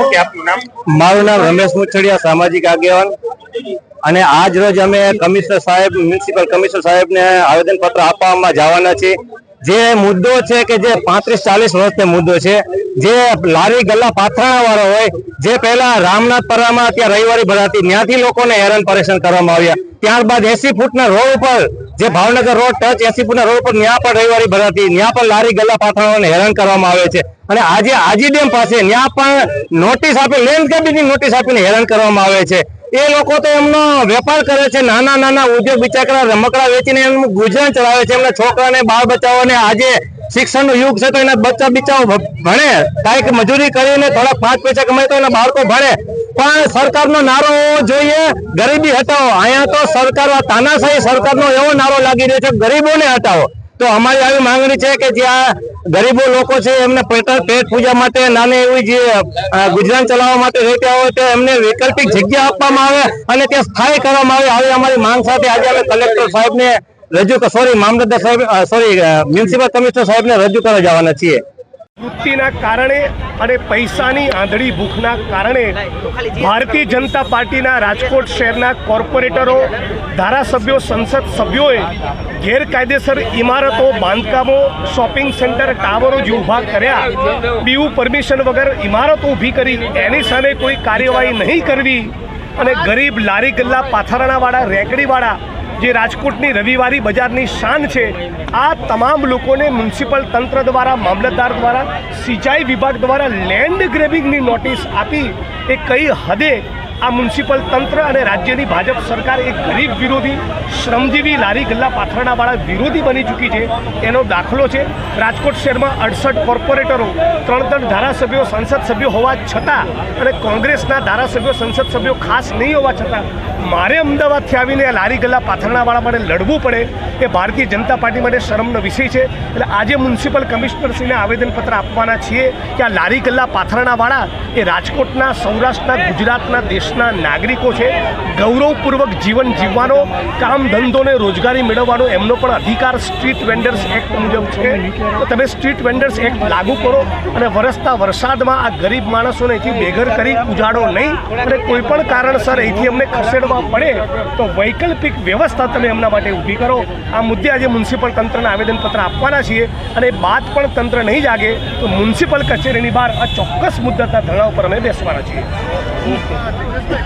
Okay, આપનું નામ? મારું નામ રમેશ મુછડિયા, સામાજિક આગેવાન. અને આજ રોજ અમે કમિશનર સાહેબ, મ્યુનિસિપલ કમિશનર સાહેબને આવેદન પત્ર આપવામાં જવાના છે જે મુદ્દો છે કે જે પાંત્રીસ ચાલીસ વર્ષનો મુદ્દો છે, જે લારી ગલ્લા પાથરાણા વાળો હોય, જે પહેલા રામનાથ પરામાં ત્યાં રવિવારી ભરાતી, ત્યાંથી લોકોને હેરાન પરેશાન કરવામાં આવ્યા. ત્યારબાદ એસી ફૂટના રોડ ઉપર જે ભાવનગર રોડ ટચ એસીપુના રોડ પર ત્યાં પણ રવિવારી ભરાતી ત્યાં પણ લારી ગલ્લા પાથરાઓને હેરાન કરવામાં આવે છે. અને આજે આજી ડેમ પાસે ત્યાં પણ નોટિસ આપી લેન્ડ કેબિનની નોટિસ આપીને હેરાન કરવામાં આવે છે. એ લોકો તો એમનો વેપાર કરે છે, નાના નાના ઉદ્યોગ બિચારા રમકડા વેચીને એમનું ગુજરાન ચલાવે છે. એમના છોકરાને, બાળ બચાવોને આજે શિક્ષણનો યુગ છે તો એના બચ્ચા બિચારો ભણે. કાંઈક મજૂરી કરીને થોડા પાંચ પૈસા કમાય તો એના બાળકો ભણે. પણ સરકારનો નારો હોવો જોઈએ, ગરીબી હટાવો. અહીંયા તો સરકાર તાનાશાહી સરકારનો એવો નારો લાગી રહ્યો છે, ગરીબોને હટાવો. તો અમારી આવી માંગણી છે કે જ્યાં ગરીબો લોકો છે, એમને પેટ પૂજા માટે, નાની એવી જે ગુજરાન ચલાવવા માટે રહેતા હોય, તો એમને વૈકલ્પિક જગ્યા આપવામાં આવે અને ત્યાં સ્થાયી કરવામાં આવે. આવી અમારી માંગ સાથે આજે અમે કલેક્ટર સાહેબને રજૂ સોરી મામલતદાર સાહેબ સોરી મ્યુનિસિપલ કમિશનર સાહેબને રજૂ કરવા જવાના છીએ. વૃત્તિના કારણે અને પૈસાની આંધળી ભૂખના કારણે ભારતીય જનતા પાર્ટીના રાજકોટ શહેરના કોર્પોરેટરો, ધારાસભ્યો, સંસદ સભ્યોએ ગેરકાયદેસર ઇમારતો, બાંધકામો, શોપિંગ સેન્ટર, ટાવરો જે ઊભા કર્યા બીયુ પરમિશન વગર ઇમારતો ઊભી કરી, એની સામે કોઈ કાર્યવાહી નહીં કરવી અને ગરીબ લારી ગલ્લા પાથરણાવાળા, રેકડીવાળા જે રાજકોટની રવિવારી બજારની શાન છે, આ તમામ લોકોને મ્યુનિસિપલ તંત્ર દ્વારા, મામલતદાર દ્વારા, સિંચાઈ વિભાગ દ્વારા લેન્ડ ગ્રેબિંગની નોટિસ આપી. એ કઈ હદે આ મ્યુનિસિપલ તંત્ર અને રાજ્યની ભાજપ સરકાર એક ગરીબ વિરોધી, શ્રમજીવી લારી ગલ્લા પાથરણાવાળા વિરોધી બની ચૂકી છે. એનો દાખલો છે, રાજકોટ શહેરમાં અડસઠ કોર્પોરેટરો, ત્રણ ત્રણ ધારાસભ્યો, સંસદ સભ્યો હોવા છતાં અને કોંગ્રેસના ધારાસભ્યો, સંસદ સભ્યો ખાસ નહીં હોવા છતાં, મારે અમદાવાદથી આવીને લારી ગલ્લા પાથરણાવાળા માટે લડવું પડે. એ ભારતીય જનતા પાર્ટી માટે શરમનો વિષય છે. એટલે આજે મ્યુનિસિપલ કમિશનરશ્રીને આવેદનપત્ર આપવાના છીએ કે આ લારી કલ્લા પાથરણાવાળા એ રાજકોટના, સૌરાષ્ટ્રના, ગુજરાતના, દેશના નાગરિકો છે. ગૌરવપૂર્વક જીવન જીવવાનો કામ ધંધોને રોજગારી મેળવવાનો એમનો પણ અધિકાર સ્ટ્રીટ વેન્ડર્સ એક્ટ મુજબ છે. તો તમે સ્ટ્રીટ વેન્ડર્સ એક્ટ લાગુ કરો અને વરસતા વરસાદમાં આ ગરીબ માણસોને અહીંથી બેઘર કરી ઉજાડો નહીં અને કોઈ પણ કારણસર અહીંથી અમને ખસેડવા પડે તો વૈકલ્પિક વ્યવસ્થા તમે એમના માટે ઊભી કરો. આ મુદ્દે આજે મ્યુનિસિપલ તંત્રને આવેદનપત્ર આપવાના છીએ અને બાદ પણ તંત્ર નહીં જાગે તો મ્યુનિસિપલ કચેરીની બહાર આ ચોક્કસ મુદ્દાના ધરણા ઉપર અમે બેસવાના છીએ.